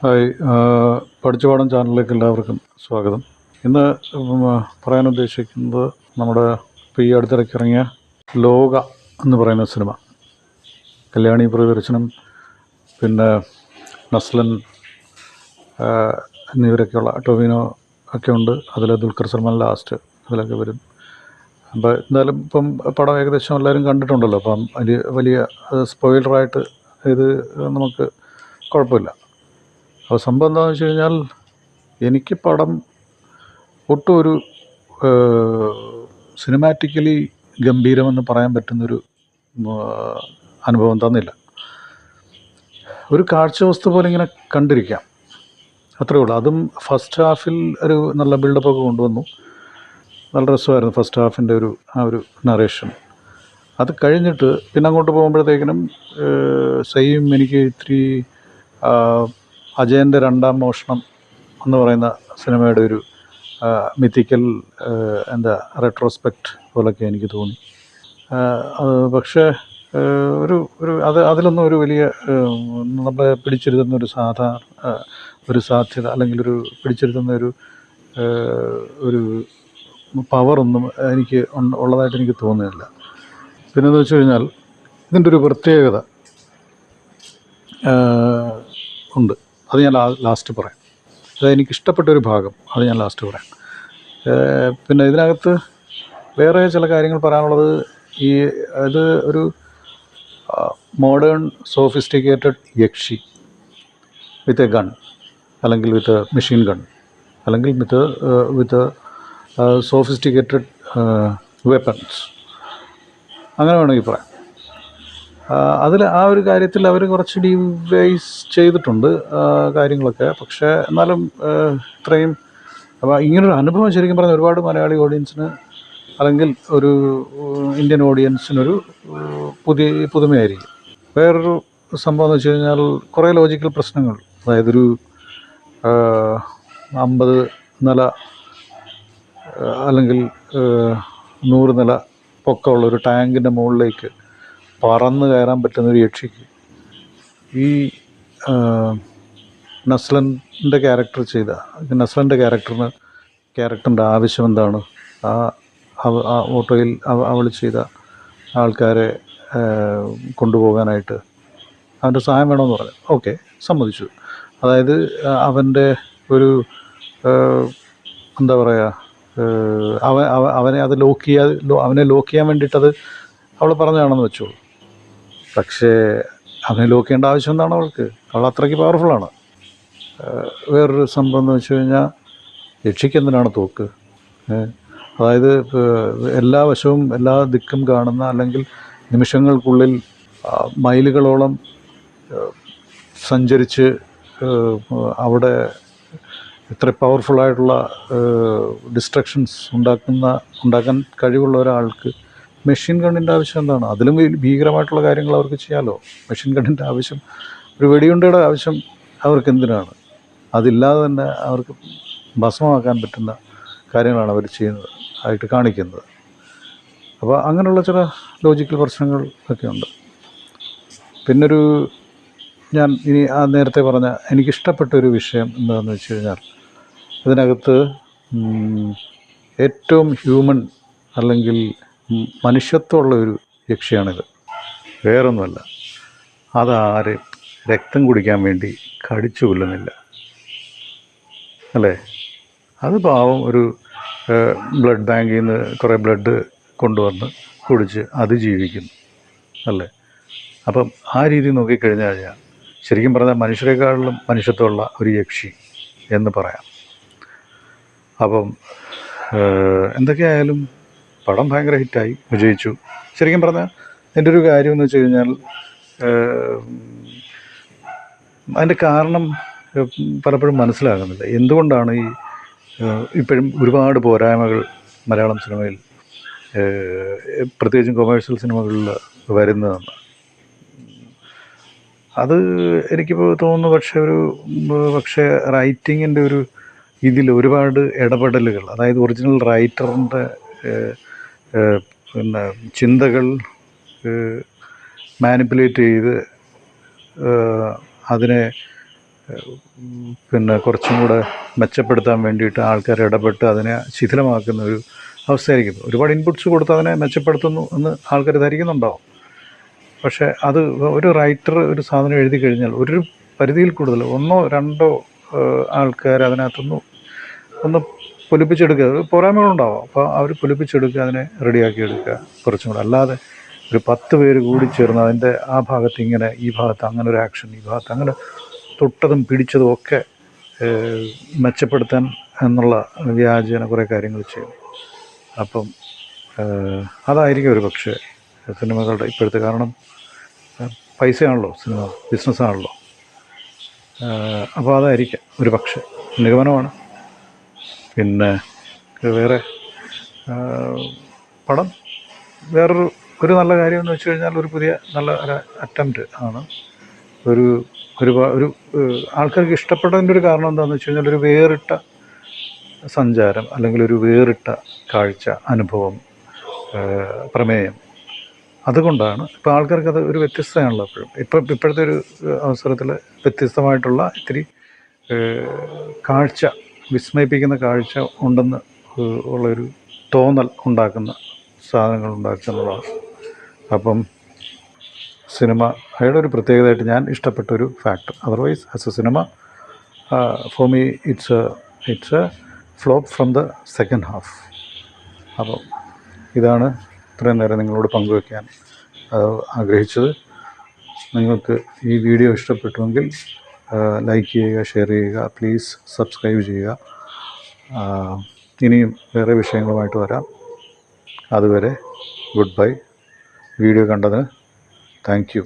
Hi പഠിച്ചുപാടം ചാനലിലേക്ക് എല്ലാവർക്കും സ്വാഗതം. ഇന്ന് പറയാൻ ഉദ്ദേശിക്കുന്നത് നമ്മുടെ ഇപ്പോൾ ഈ അടുത്തിടയ്ക്ക് ഇറങ്ങിയ ലോക എന്ന് പറയുന്ന സിനിമ. കല്യാണി പ്രിയദർശനം പിന്നെ നസ്ലൻ എന്നിവരൊക്കെയുള്ള ടൊവിനോ ഒക്കെ ഉണ്ട്. അതിൽ ദുൽഖർ സൽമാൻ ലാസ്റ്റ് അതിലൊക്കെ വരും. അപ്പോൾ എന്തായാലും ഇപ്പം പടം ഏകദേശം എല്ലാവരും കണ്ടിട്ടുണ്ടല്ലോ. അപ്പം വലിയ വലിയ സ്പോയിലറായിട്ട് ഇത് നമുക്ക് കുഴപ്പമില്ല. അപ്പോൾ സംഭവം എന്താണെന്ന് വെച്ച് കഴിഞ്ഞാൽ എനിക്ക് പടം ഒട്ടും ഒരു സിനിമാറ്റിക്കലി ഗംഭീരമെന്ന് പറയാൻ പറ്റുന്നൊരു അനുഭവം തന്നില്ല. ഒരു കാഴ്ച വസ്തു പോലെ ഇങ്ങനെ കണ്ടിരിക്കാം. അത്രേ ഉള്ളൂ. അതും ഫസ്റ്റ് ഹാഫിൽ ഒരു നല്ല ബിൽഡപ്പൊക്കെ കൊണ്ടുവന്നു. നല്ല രസമായിരുന്നു ഫസ്റ്റ് ഹാഫിന്റെ ഒരു ആ ഒരു നറേഷൻ അത് കഴിഞ്ഞിട്ട് പിന്നെ അങ്ങോട്ട് പോകുമ്പോഴത്തേക്കിനും സെയിം എനിക്ക് ഇത്തിരി അജയന്റെ രണ്ടാം മോഷണം എന്ന് പറയുന്ന സിനിമയുടെ ഒരു മിത്തിക്കൽ എന്താ റെട്രോസ്പെക്റ്റ് പോലൊക്കെ എനിക്ക് തോന്നി. അത് പക്ഷേ ഒരു ഒരു അത് അതിലൊന്നും ഒരു വലിയ നമ്മളെ പിടിച്ചിരുത്തുന്ന ഒരു സാധാ ഒരു സാധ്യത അല്ലെങ്കിൽ ഒരു പിടിച്ചിരുത്തുന്ന ഒരു ഒരു പവറൊന്നും എനിക്ക് ഉള്ളതായിട്ട് എനിക്ക് തോന്നുന്നില്ല. പിന്നെന്ന് വെച്ച് കഴിഞ്ഞാൽ ഇതിന്റെ ഒരു പ്രത്യേകത ഉണ്ട്. അത് ഞാൻ ലാസ്റ്റ് പറയാം. അത് എനിക്ക് ഇഷ്ടപ്പെട്ട ഒരു ഭാഗം. അത് ഞാൻ ലാസ്റ്റ് പറയാം. പിന്നെ ഇതിനകത്ത് വേറെ ചില കാര്യങ്ങൾ പറയാനുള്ളത് ഈ അത് ഒരു modern sophisticated Yakshi with a gun അല്ലെങ്കിൽ വിത്ത് മെഷീൻ ഗൺ അല്ലെങ്കിൽ വിത്ത് വിത്ത് സോഫിസ്റ്റിക്കേറ്റഡ് വെപ്പൺസ് അങ്ങനെ വേണമെങ്കിൽ പറയാം. അതിൽ ആ ഒരു കാര്യത്തിൽ അവർ കുറച്ച് ഡിവൈസ് ചെയ്തിട്ടുണ്ട് കാര്യങ്ങളൊക്കെ. പക്ഷേ എന്നാലും ഇത്രയും അപ്പോൾ ഇങ്ങനൊരു അനുഭവം ശരിക്കും പറഞ്ഞാൽ ഒരുപാട് മലയാളി ഓഡിയൻസിന് അല്ലെങ്കിൽ ഒരു ഇന്ത്യൻ ഓഡിയൻസിനൊരു പുതിയ പുതുമയായിരിക്കും. വേറൊരു സംഭവം എന്ന് വെച്ച് കഴിഞ്ഞാൽ കുറേ ലോജിക്കൽ പ്രശ്നങ്ങൾ. അതായത് ഒരു അമ്പത് നില അല്ലെങ്കിൽ നൂറ് നില പൊക്കമുള്ള ഒരു ടാങ്കിന്റെ മുകളിലേക്ക് പറന്ന് കയറാൻ പറ്റുന്ന ഒരു യക്ഷിക്ക്. ഈ നസ്ലന്റെ ക്യാരക്ടർ ചെയ്ത നസ്ലന്റെ ക്യാരക്ടറിന് ക്യാരക്ടറിന്റെ ആവശ്യം എന്താണ്? ആ ആ ഓട്ടോയിൽ അവൾ ചെയ്ത ആൾക്കാരെ കൊണ്ടുപോകാനായിട്ട് അവന്റെ സഹായം വേണമെന്ന് പറഞ്ഞു. ഓക്കെ സമ്മതിച്ചു. അതായത് അവന്റെ ഒരു എന്താ പറയുക അവ- അവനെ അത് ലോക്ക് ചെയ്യാൻ അവനെ ലോക്ക് ചെയ്യാൻ വേണ്ടിയിട്ടത് അവൾ പറഞ്ഞതാണെന്ന് വെച്ചോളൂ. പക്ഷേ അവനെ ലോക്ക് ആവശ്യം എന്താണ് അവൾക്ക് അവൾ അത്രയ്ക്ക് പവർഫുള്ളാണ് വേറൊരു സംഭവം എന്ന് വെച്ച് കഴിഞ്ഞാൽ രക്ഷിക്കെന്തിനാണ് തോക്ക്? അതായത് എല്ലാ വശവും എല്ലാ ദിക്കും കാണുന്ന അല്ലെങ്കിൽ നിമിഷങ്ങൾക്കുള്ളിൽ മൈലുകളോളം സഞ്ചരിച്ച് അവിടെ ഇത്ര പവർഫുള്ളായിട്ടുള്ള ഡിസ്ട്രക്ഷൻസ് ഉണ്ടാക്കുന്ന ഉണ്ടാക്കാൻ കഴിവുള്ള ഒരാൾക്ക് മെഷീൻ ഗണ്ണിന്റെ ആവശ്യം എന്താണ്? അതിലും ഭീകരമായിട്ടുള്ള കാര്യങ്ങൾ അവർക്ക് ചെയ്യാമല്ലോ മെഷീൻ ഗണ്ണിന്റെ ആവശ്യം ഒരു വെടിയുണ്ടയുടെ ആവശ്യം അവർക്ക് എന്തിനാണ്? അതില്ലാതെ തന്നെ അവർക്ക് ഭസ്മമാക്കാൻ പറ്റുന്ന കാര്യങ്ങളാണ് അവർ ചെയ്യുന്നത് ആയിട്ട് കാണിക്കുന്നത്. അപ്പോൾ അങ്ങനെയുള്ള ചില ലോജിക്കൽ പ്രശ്നങ്ങൾ ഒക്കെ ഉണ്ട്. പിന്നൊരു ഞാൻ ഇനി ആ നേരത്തെ പറഞ്ഞ എനിക്കിഷ്ടപ്പെട്ട ഒരു വിഷയം എന്താണെന്ന് വെച്ച് കഴിഞ്ഞാൽ ഇതിനകത്ത് ഉം, ഏറ്റവും ഹ്യൂമൻ അല്ലെങ്കിൽ മനുഷ്യത്വമുള്ള ഒരു യക്ഷിയാണിത് വേറൊന്നുമല്ല. അതാര് രക്തം കുടിക്കാൻ വേണ്ടി കടിച്ചു കൊല്ലുന്നില്ല. അല്ലേ? അത് പാവം ഒരു ബ്ലഡ് ബാങ്കിൽ നിന്ന് കുറേ ബ്ലഡ് കൊണ്ടുവന്ന് കുടിച്ച് അത് ജീവിക്കുന്നു അല്ലേ? അപ്പം ആ രീതി നോക്കിക്കഴിഞ്ഞാൽ കഴിഞ്ഞാൽ ശരിക്കും പറഞ്ഞാൽ മനുഷ്യരെക്കാളിലും മനുഷ്യത്വമുള്ള ഒരു യക്ഷി എന്ന് പറയാം. അപ്പം എന്തൊക്കെയായാലും പടം ഭയങ്കര ഹിറ്റായി. വിജയിച്ചു. ശരിക്കും പറഞ്ഞാൽ എന്റെ ഒരു കാര്യം എന്ന് വെച്ച് കഴിഞ്ഞാൽ അതിന്റെ കാരണം പലപ്പോഴും മനസ്സിലാകുന്നില്ല. എന്തുകൊണ്ടാണ് ഈ ഇപ്പോഴും ഒരുപാട് പോരായ്മകൾ മലയാളം സിനിമയിൽ പ്രത്യേകിച്ചും കൊമേഴ്ഷ്യൽ സിനിമകളിൽ വരുന്നതെന്ന്? അത് എനിക്കിപ്പോൾ തോന്നുന്നു പക്ഷേ ഒരു പക്ഷേ റൈറ്റിങ്ങിന്റെ ഒരു ഇതിൽ ഒരുപാട് ഇടപെടലുകൾ. അതായത് ഒറിജിനൽ റൈറ്ററിന്റെ പിന്നെ ചിന്തകൾ മാനിപ്പുലേറ്റ് ചെയ്ത് അതിനെ പിന്നെ കുറച്ചും കൂടെ മെച്ചപ്പെടുത്താൻ വേണ്ടിയിട്ട് ആൾക്കാർ ഇടപെട്ട് അതിനെ ശിഥിലമാക്കുന്ന ഒരു അവസ്ഥയായിരിക്കും ഒരുപാട് ഇൻപുട്സ് കൊടുത്ത് അതിനെ മെച്ചപ്പെടുത്തുന്നു എന്ന് ആൾക്കാർ ധരിക്കുന്നുണ്ടാവും പക്ഷേ അത് ഒരു റൈറ്റർ ഒരു സാധനം എഴുതി കഴിഞ്ഞാൽ ഒരു പരിധിയിൽ കൂടുതൽ ഒന്നോ രണ്ടോ ആൾക്കാർ അതിനകത്തുനിന്ന് ഒന്ന് പൊലിപ്പിച്ചെടുക്കുക. പോരായ്മകളുണ്ടാവും. അപ്പോൾ അവർ പൊലിപ്പിച്ചെടുക്കുക അതിനെ റെഡിയാക്കി എടുക്കുക കുറച്ചും കൂടെ. അല്ലാതെ ഒരു പത്ത് പേര് കൂടി ചേർന്ന് അതിന്റെ ആ ഭാഗത്ത് ഇങ്ങനെ ഈ ഭാഗത്ത് അങ്ങനെ ഒരു ആക്ഷൻ ഈ ഭാഗത്ത് അങ്ങനെ തൊട്ടതും പിടിച്ചതും ഒക്കെ മെച്ചപ്പെടുത്താൻ എന്നുള്ള വ്യാജേന കുറേ കാര്യങ്ങൾ ചെയ്യും. അപ്പം അതായിരിക്കും ഒരു പക്ഷേ സിനിമകളുടെ ഇപ്പോഴത്തെ കാരണം. പൈസയാണല്ലോ സിനിമ ബിസിനസ്സാണല്ലോ അപ്പോൾ അതായിരിക്കാം ഒരു പക്ഷേ നിഗമനമാണ്. പിന്നെ വേറെ പടം വേറൊരു ഒരു നല്ല കാര്യം എന്ന് വെച്ച് കഴിഞ്ഞാൽ ഒരു പുതിയ നല്ല ഒരു അറ്റംപ്റ്റ് ആണ്. ഒരു ഒരു ഒരു ആൾക്കാർക്ക് ഇഷ്ടപ്പെട്ടതിന്റെ ഒരു കാരണം എന്താണെന്ന് വെച്ച് കഴിഞ്ഞാൽ ഒരു വേറിട്ട സഞ്ചാരം അല്ലെങ്കിൽ ഒരു വേറിട്ട കാഴ്ച അനുഭവം പ്രമേയം. അതുകൊണ്ടാണ് ഇപ്പോൾ ആൾക്കാർക്ക് അത് ഒരു വ്യത്യസ്തമാണല്ലോ എപ്പോഴും. ഇപ്പം ഇപ്പോഴത്തെ ഒരു അവസരത്തിൽ വ്യത്യസ്തമായിട്ടുള്ള ഇത്തിരി കാഴ്ച വിസ്മയിപ്പിക്കുന്ന കാഴ്ച ഉണ്ടെന്ന് ഉള്ളൊരു തോന്നൽ ഉണ്ടാക്കുന്ന സാധനങ്ങൾ ഉണ്ടാക്കുന്നതാണ് അപ്പം സിനിമ അയാളുടെ ഒരു പ്രത്യേകതയായിട്ട് ഞാൻ ഇഷ്ടപ്പെട്ട ഒരു factor otherwise as a cinema for me it's it's a flop from the second half അപ്പം ഇതാണ് ഇത്രയും നേരം നിങ്ങളോട് പങ്കുവയ്ക്കാൻ ആഗ്രഹിച്ചത്. നിങ്ങൾക്ക് ഈ വീഡിയോ ഇഷ്ടപ്പെട്ടുവെങ്കിൽ ലൈക്ക് ചെയ്യുക ഷെയർ ചെയ്യുക പ്ലീസ് സബ്സ്ക്രൈബ് ചെയ്യുക. ഇനിയും വേറെ വിഷയങ്ങളുമായിട്ട് വരാം. അതുവരെ ഗുഡ് ബൈ. വീഡിയോ കണ്ടതിന് താങ്ക് യു.